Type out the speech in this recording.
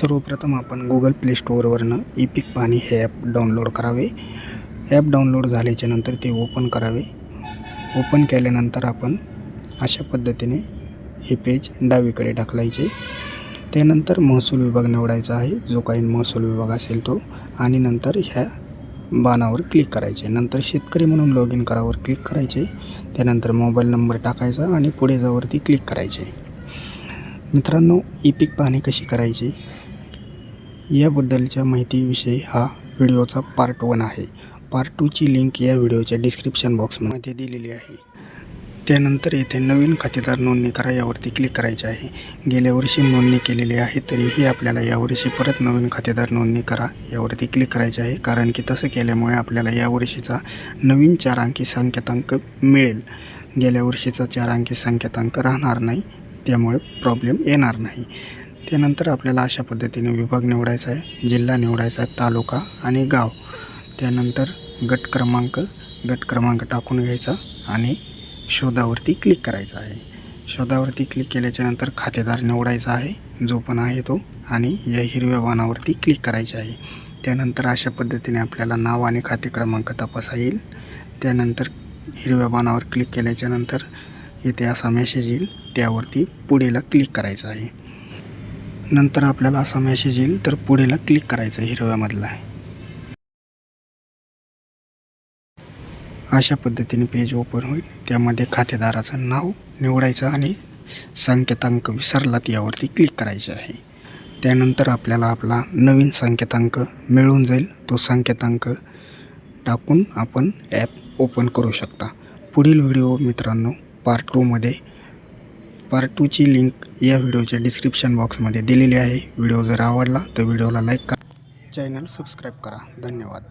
सर्वप्रथम आपण Google play स्टोअरवरनं ई पिक पाणी हे ॲप डाउनलोड करावे. ॲप डाउनलोड झाल्याच्यानंतर ते ओपन करावे. ओपन केल्यानंतर आपण अशा पद्धतीने हे पेज डावीकडे ढकलायचे. त्यानंतर महसूल विभाग निवडायचा आहे. जो काही महसूल विभाग असेल तो. आणि नंतर ह्या बाणावर क्लिक करायचे. नंतर शेतकरी म्हणून लॉग इन करावर क्लिक करायचे. त्यानंतर मोबाईल नंबर टाकायचा आणि पुढे जावरती क्लिक करायचे. मित्रांनो ई पीक पाहणी कशी करायची? याबद्दलच्या माहितीविषयी हा व्हिडिओचा पार्ट वन आहे. पार्ट टूची लिंक या व्हिडिओच्या डिस्क्रिप्शन बॉक्समध्ये दिलेली आहे. त्यानंतर येथे नवीन खातेदार नोंदणी करा यावरती क्लिक करायचे आहे. गेल्या वर्षी नोंदणी केलेली आहे तरीही आपल्याला यावर्षी परत नवीन खातेदार नोंदणी करा यावरती क्लिक करायचे आहे कारण की तसं केल्यामुळे आपल्याला यावर्षीचा नवीन चार अंकी संकेतांक मिळेल. गेल्या वर्षीचा चार अंकी संकेतांक राहणार नाही त्यामुळे प्रॉब्लेम येणार नाही. त्यानंतर आपल्याला अशा पद्धतीने विभाग निवडायचा आहे. जिल्हा निवडायचा आहे तालुका आणि गाव. त्यानंतर गट क्रमांक गट क्रमांक टाकून घ्यायचा आणि शोधावरती क्लिक करायचा आहे. शोधावरती क्लिक केल्याच्यानंतर खातेदार निवडायचा आहे जो पण आहे तो आणि या हिरव्या बाणावरती क्लिक करायचे आहे. त्यानंतर अशा पद्धतीने आपल्याला नाव आणि खाते क्रमांक तपासा येईल. त्यानंतर हिरव्या बाणावर क्लिक केल्याच्यानंतर येथे असा मेसेज येईल. त्यावरती पुढेला क्लिक करायचा आहे. नंतर आपल्याला असा मेसेज येईल तर पुढेला क्लिक करायचं हिरव्यामधला. आहे अशा पद्धतीने पेज ओपन होईल. त्यामध्ये खातेदाराचं नाव निवडायचं आणि संकेतांक विसरलात यावरती क्लिक करायचे आहे. त्यानंतर आपल्याला आपला नवीन संकेतांक मिळून जाईल. तो संकेतांक टाकून आपण ॲप ओपन करू शकता. पुढील व्हिडिओ मित्रांनो पार्ट टूमध्ये पार्ट टूची लिंक या व्हिडिओच्या डिस्क्रिप्शन बॉक्समध्ये दिलेली आहे. व्हिडिओ जर आवडला तर व्हिडिओला लाईक करा. चॅनल सबस्क्राईब करा. धन्यवाद.